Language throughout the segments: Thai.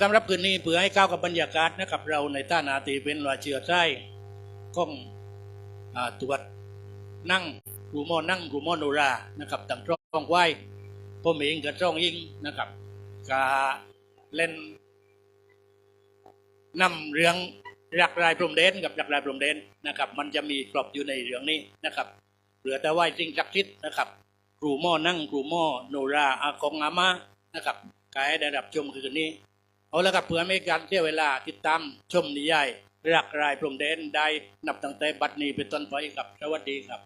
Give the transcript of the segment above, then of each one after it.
สำหรับคืนนี้เพื่อให้ก้าวกับบรรยากาศนะครับ เราในต้านาตีเป็นว่าเชื่อใจก้องอตรวจนั่งรูมอนั่งรูมอโนรานะครับต่างช่องไว้ผมเองกับช่องยิงนะครับกาเล่นนำเรื่องรักรายพรมเดนกับรักรายพรมเดนนะครับ มันจะมีกรอบอยู่ในเรื่องนี้นะครับ เหลือแต่ไหว้สิ่งศักดิ์สิทธิ์นะครับครูม่อนั่งครูม่อโนราอากงอามานะครับกายได้รับชมคืนนี้ เอาละครับเพื่อไม่การเสียเวลาติดตามชมนิยายรักรายพรมเดนได้นับตั้งแต่บัดนี้เป็นต้นไปครับสวัสดีครับ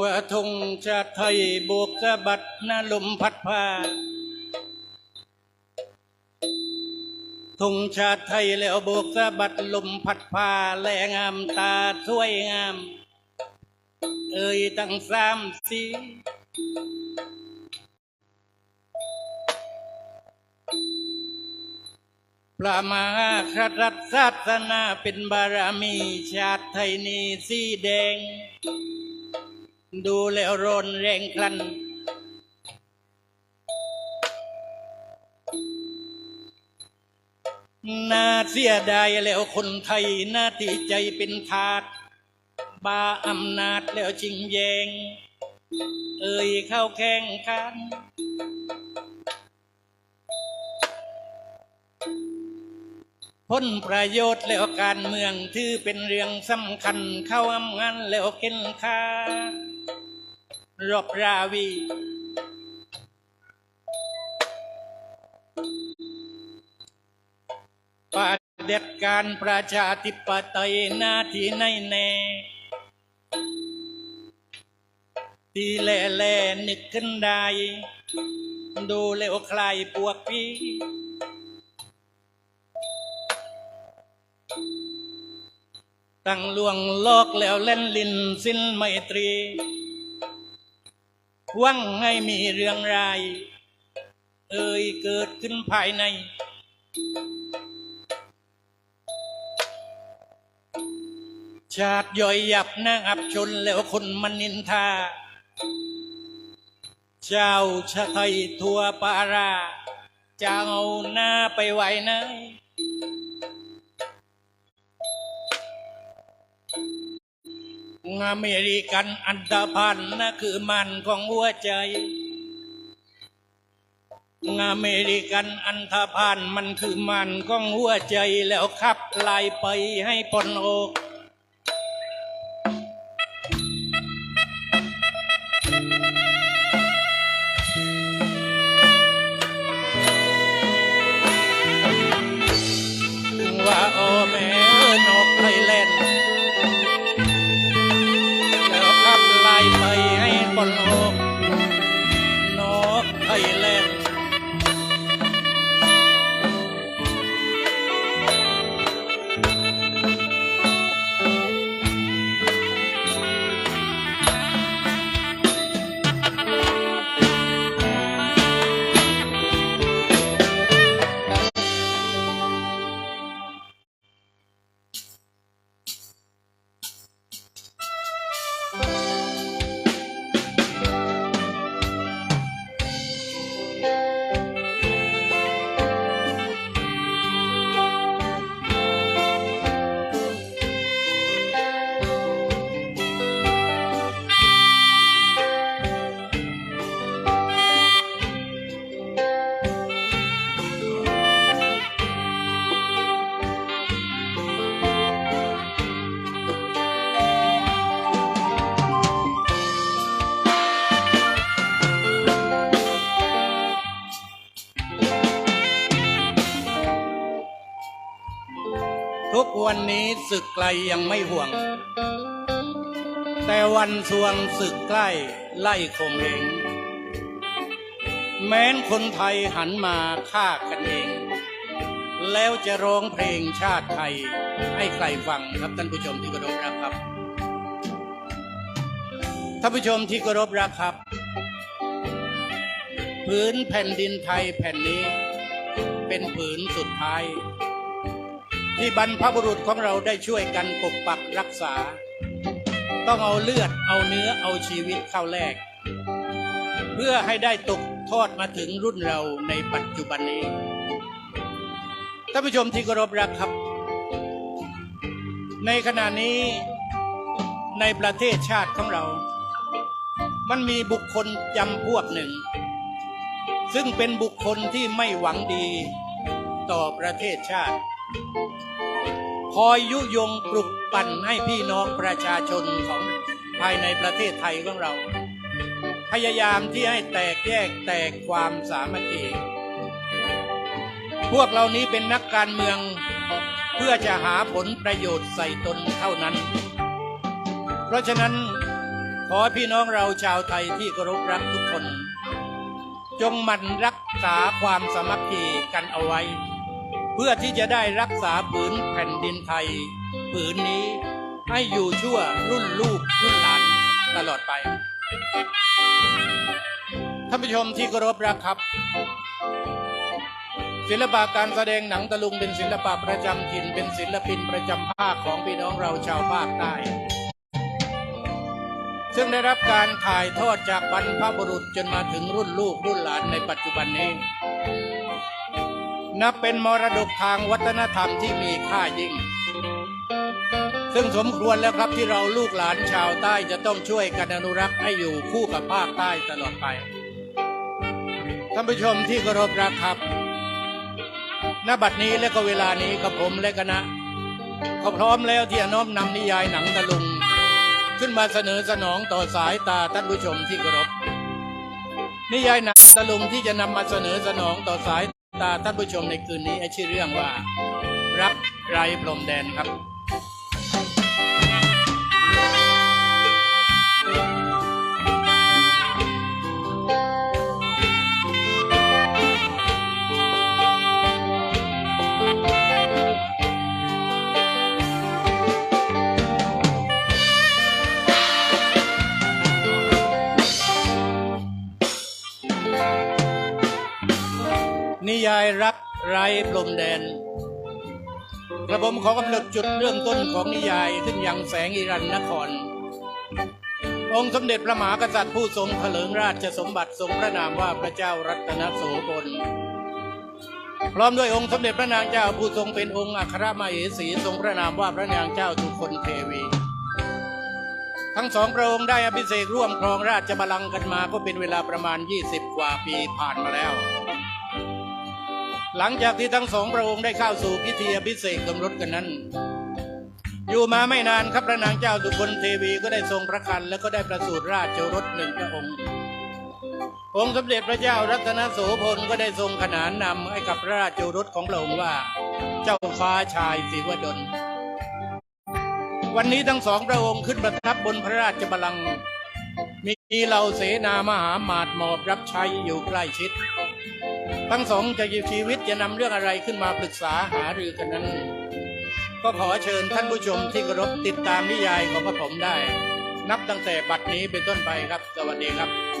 ว่าธงชาติไทยโบกสะบัดนาลมพัดพาธงชาติไทยแล้วโบกสะบัดลมพัดพาแลงามตาสวยงาม เอ่ยตั้งสามสีพระมหากษัตริย์ศาสนาเป็นบารมีชาติไทยนี้สีแดง ดูแล้วรนแรงคลัน น่าเสียดายแล้วคนไทยน้าที่ใจเป็นทาสบาอำนาจแล้วชิงแยง เอ่ยเข้าแข่งขันผลประโยชน์แล้วการเมืองถือเป็นเรื่องสำคัญเข้าอำงานแล้วเข็นค่า รบราวีปฏิเด็จการประชาธิปไตยหน้าที่ในแน่ที่แล่แล่นึกขึ้นได้ ดูแล้วคลายปวกพี่ตั้งลวงลอกแล้วเล่นลินสิ้นไมตรี วังให้มีเรื่องราย เอ่ยเกิดขึ้นภายใน ชาติย่อยยับนะอับชนแล้วคนมันนินทา เจ้าชะไทยทั่วปาราจะเอาหน้าไปไหว้ไหน อเมริกันอันดาพันนะคือมันของหัวใจอเมริกันอันธพาลมันคือมันของหัวใจแล้วขับไล่ไปให้พ้นอก ทุกวันนี้ศึกไกลยังไม่ห่วง แต่วันสวงศึกใกล้ไล่ข่มเหง แม้นคนไทยหันมาฆ่ากันเอง แล้วจะร้องเพลงชาติไทยให้ใครฟังครับท่านผู้ชมที่เคารพรักครับ ท่านผู้ชมที่เคารพรักครับ พื้นแผ่นดินไทยแผ่นนี้ เป็นผืนสุดท้าย ที่บรรพบุรุษของเราได้ช่วยกันปกปักรักษา ต้องเอาเลือดเอาเนื้อเอาชีวิตเข้าแลกเพื่อให้ได้ตกทอดมาถึงรุ่นเราในปัจจุบันนี้ท่านผู้ชมที่เคารพรักครับ ในขณะนี้ในประเทศชาติของเรา มันมีบุคคลจำพวกหนึ่ง ซึ่งเป็นบุคคลที่ไม่หวังดีต่อประเทศชาติ คอยยุยงปลุกปั่นให้พี่น้องประชาชนของภายในประเทศไทยของเรา พยายามที่ให้แตกแยกแตกความสามัคคีพวกเรานี้เป็นนักการเมืองเพื่อจะหาผลประโยชน์ใส่ตนเท่านั้น เพราะฉะนั้นขอพี่น้องเราชาวไทยที่เคารพรักทุกคน จงหมั่นรักษาความสามัคคีกันเอาไว้ เพื่อที่จะได้รักษาผืนแผ่นดินไทย ผืนนี้ให้อยู่ชั่วรุ่นลูกรุ่นหลานตลอดไป ท่านผู้ชมที่เคารพรักครับ ศิลปะการแสดงหนังตะลุงเป็นศิลปะประจำถิ่นเป็นศิลปินประจำภาคของพี่น้องเราชาวภาคใต้ซึ่งได้รับการถ่ายทอดจากบรรพบุรุษจนมาถึงรุ่นลูกรุ่นหลานในปัจจุบันนี้ นับเป็นมรดกทางวัฒนธรรมที่มีค่ายิ่ง ซึ่งสมควรแล้วครับที่เราลูกหลานชาวใต้จะต้องช่วยกันอนุรักษ์ให้อยู่คู่กับภาคใต้ตลอดไปท่านผู้ชมที่เคารพรักครับณบัดนี้และก็เวลานี้กับผมและคณะเขาพร้อมแล้วที่จะน้อมนำนิยายหนังตะลุง ขึ้นมาเสนอสนองต่อสายตาท่านผู้ชมที่เคารพนิยายหนังตะลุงที่จะนำมาเสนอสนองต่อสาย ตาท่านผู้ชมในคืนนี้ชื่อเรื่องว่า รับไรพรมแดนครับ ไรพรมแดน กระผมขอกำหนดจุดเริ่มต้นของนิยายขึ้นยังแสงอิรันนคร องค์สมเด็จพระมหากษัตริย์ผู้ทรงเถลิงราชสมบัติทรงพระนามว่าพระเจ้ารัตนโสพลพร้อมด้วยองค์สมเด็จพระนางเจ้าผู้ทรงเป็นองค์อัครมเหสีทรงพระนามว่าพระนางเจ้าทุกคนเทวี ทั้งสองพระองค์ได้อภิเษกร่วมครองราชบัลลังก์กันมาก็เป็นเวลาประมาณ 20 กว่าปีผ่านมาแล้ว หลังจากที่ทั้งสองพระองค์ได้เข้าสู่พิธีอภิเษกสมรสกันนั้น อยู่มาไม่นานครับพระนางเจ้าทุคนเทวีก็ได้ทรงพระคันและก็ได้ประสูติราชโอรสหนึ่งพระองค์ องค์สมเด็จพระเจ้ารัตนโสพลก็ได้ทรงขนานนำให้กับพระราชโอรสของพระองค์ว่า เจ้าฟ้าชายศิวดลวันนี้ทั้งสองพระองค์ขึ้นประทับบนพระราชบัลลังก์มีเหล่าเสนามหามาดหมอบรับใช้อยู่ใกล้ชิด ทั้งสองจะชีวิตจะนำเรื่องอะไรขึ้นมาปรึกษาหารือกันนั้น ก็ขอเชิญท่านผู้ชมที่เคารพติดตามนิยายของกระผมได้ นับตั้งแต่บัดนี้เป็นต้นไปครับ สวัสดีครับ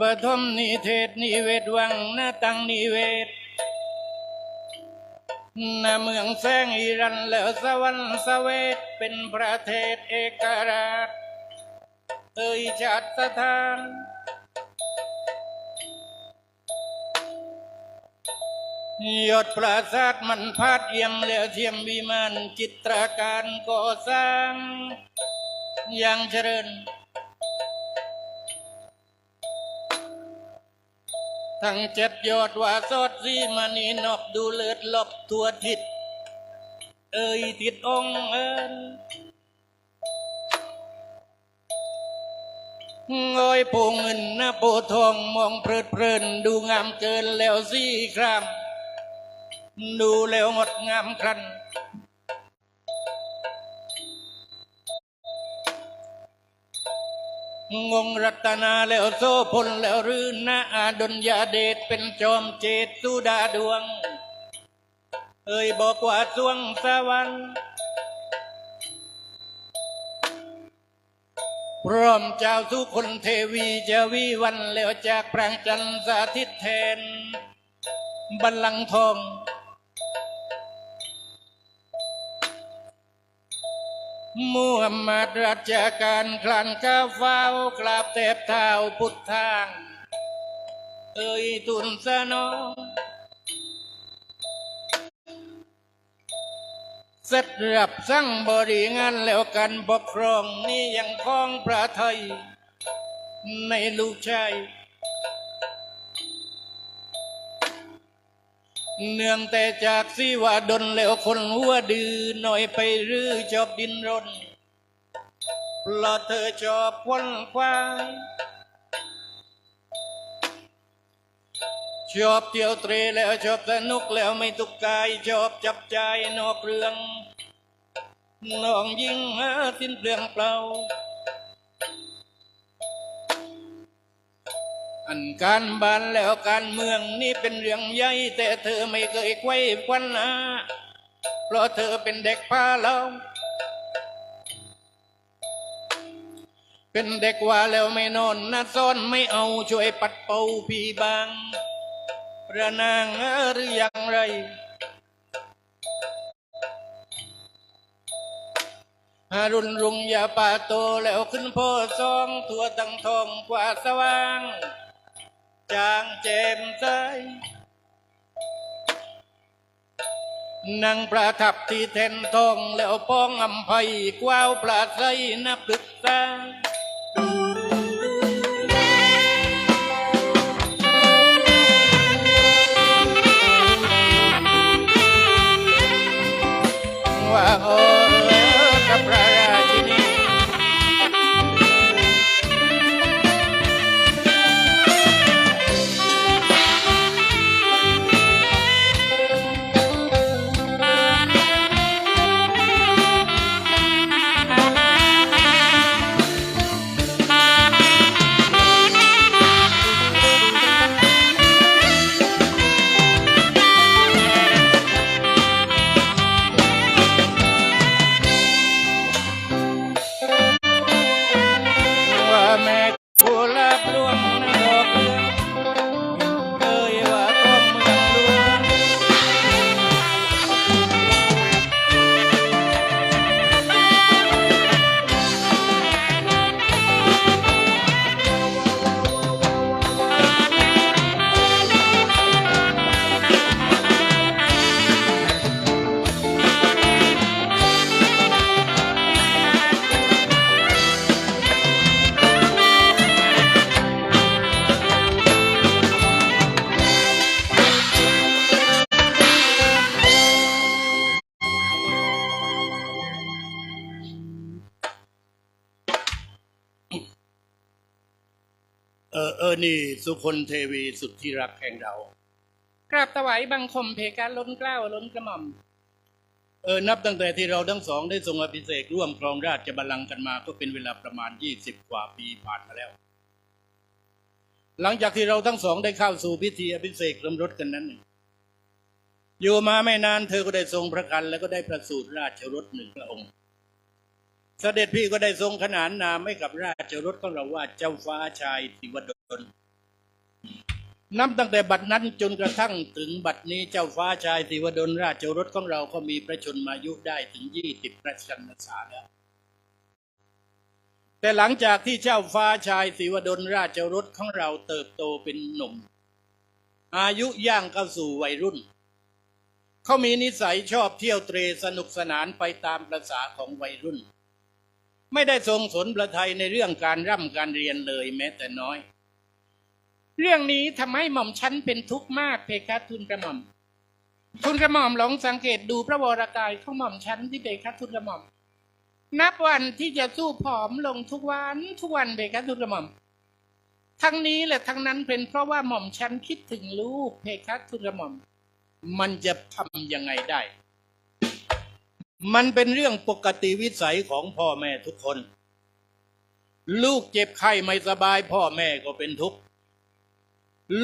ปฐมนิเทศนิเวศวังนาตังนิเวศนาเมืองแสงอีรันแล้วสวรรค์สเวทเป็นประเทศเอกราชเอ่ยจัดสถานยอดปราสาทมันพาดเยี่ยมแล้วเทียมวิมานจิตรการก่อสร้างอย่างเจริญ ทั้งเจ็ดยอดว่าสดสีมานีนอกดูเลือดลบทั่วทิศเอ่ยทิศองค์เอิญงอยโพงเงินหน้าโพทองมองเพลิดเพลินดูงามเกินแล้วสีคราม ดูแล้วงดงามครัน งงรัตนาแล้วโซพลแล้วรื่นนาอาดลยาเดชเป็นจอมเจตสุดาดวง เอ่ยบอกว่าสวงสวรรค์พร้อมเจ้าทุกคนเทวีจะวิวันแล้วจากพรางจันทร์สาธิตแทน บัลลังก์ทอง มูฮัมมัดราชการคลันข้าเฝ้ากราบแทบเท้าพุทธาง เอ่ยตุนสนองเสร็จรับสั่งบริงานแล้วกันปกครองนี่ยังคล้องพระไทย ในลูกชาย เนื่องแต่จากสิว่าดนแล้วคนหัวดื้อหน่อยไปรื้อชอบดินรนเพราะเธอชอบควนควายชอบเที่ยวเตรแล้วชอบสนุกแล้วไม่ตุกกายชอบจับใจนอกเรื่องน้องยิ่งหาสิ้นเปลืองเปล่า อันการบ้านแล้วการเมืองนี่เป็นเรื่องใหญ่แต่เธอไม่เคยไขว้ควันหาเพราะเธอเป็นเด็กพาเราเป็นเด็กว่าแล้วไม่นอนนะซ่อนไม่เอาช่วยปัดเป่าพี่บางระนางหรืออย่างไรอารุณรุงยาป่าโตแล้วขึ้นโพซองทั่วตั้งทองกว่าสว่าง จางแจ่มใสนั่งประทับที่แทนทองแล้วป้องอำไพกว้าวปลาใสนับดึกษา เออเออนี่สุคนเทวีสุดที่รักแห่งเรา กราบถวายบังคมเพกาล้นเกล้าล้นกระหม่อม เออ นับตั้งแต่ที่เราทั้งสองได้ทรงอภิเษกร่วมครองราชบัลลังก์กันมาก็เป็นเวลาประมาณยี่สิบกว่าปีผ่านมาแล้ว หลังจากที่เราทั้งสองได้เข้าสู่พิธีอภิเษกรมรถกันนั้นอยู่มาไม่นานเธอก็ได้ทรงพระกัน แล้วก็ได้ประสูติราชรถหนึ่งพระองค์ เสด็จพี่ก็ได้ทรงขนานนามให้กับราชรถของเราว่าเจ้าฟ้าชายสิวดลนับตั้งแต่บัดนั้นจนกระทั่งถึงบัดนี้เจ้าฟ้าชายสิวดลราชรถของเราก็มีพระชนมายุได้ถึงยี่สิบพระชนมษาแล้ว แต่หลังจากที่เจ้าฟ้าชายสิวดลราชรถของเราเติบโตเป็นหนุ่ม อายุย่างเข้าสู่วัยรุ่นเขามีนิสัยชอบเที่ยวเตรสนุกสนานไปตามประษาของวัยรุ่น ไม่ได้ทรงสนประไทยในเรื่องการร่ำการเรียนเลยแม้แต่น้อย เรื่องนี้ทำให้หม่อมชั้นเป็นทุกข์มากเพคะทุนกระหม่อม ทุนกระหม่อมลองสังเกตดูพระวรากายของหม่อมชั้นที่เพคะทุนกระหม่อม นับวันที่จะสู้ผอมลงทุกวันทุกวันเพคะทุนกระหม่อม ทั้งนี้และทั้งนั้นเป็นเพราะว่าหม่อมชั้นคิดถึงลูกเพคะทุนกระหม่อม มันจะทำยังไงได้ มันเป็นเรื่องปกติวิสัยของพ่อแม่ทุกคน ลูกเจ็บไข้ไม่สบายพ่อแม่ก็เป็นทุกข์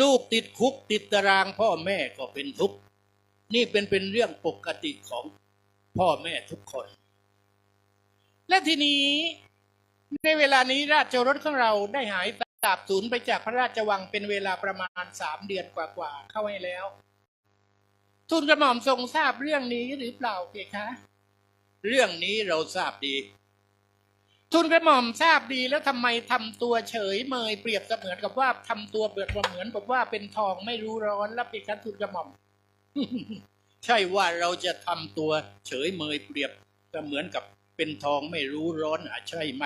ลูกติดคุกติดตารางพ่อแม่ก็เป็นทุกข์ นี่เป็นเป็นเรื่องปกติของพ่อแม่ทุกคน และทีนี้ในเวลานี้ราชรถของเราได้หายสาบสูญไปจากพระราชวังเป็นเวลาประมาณสามเดือนกว่าๆเข้าให้แล้วทูลกระหม่อมทรงทราบเรื่องนี้หรือเปล่าเพคะ เรื่องนี้เราทราบดี ทุนกระหม่อมทราบดีแล้วทำไมทำตัวเฉยเมยเปรียบเสมือนกับว่าทำตัวเปรียบเหมือนกับว่าเป็นทองไม่รู้ร้อนแล้วเพคะทูลกระหม่อม ใช่ว่าเราจะทำตัวเฉยเมยเปรียบเสมือนกับเป็นทองไม่รู้ร้อนอะใช่ไหม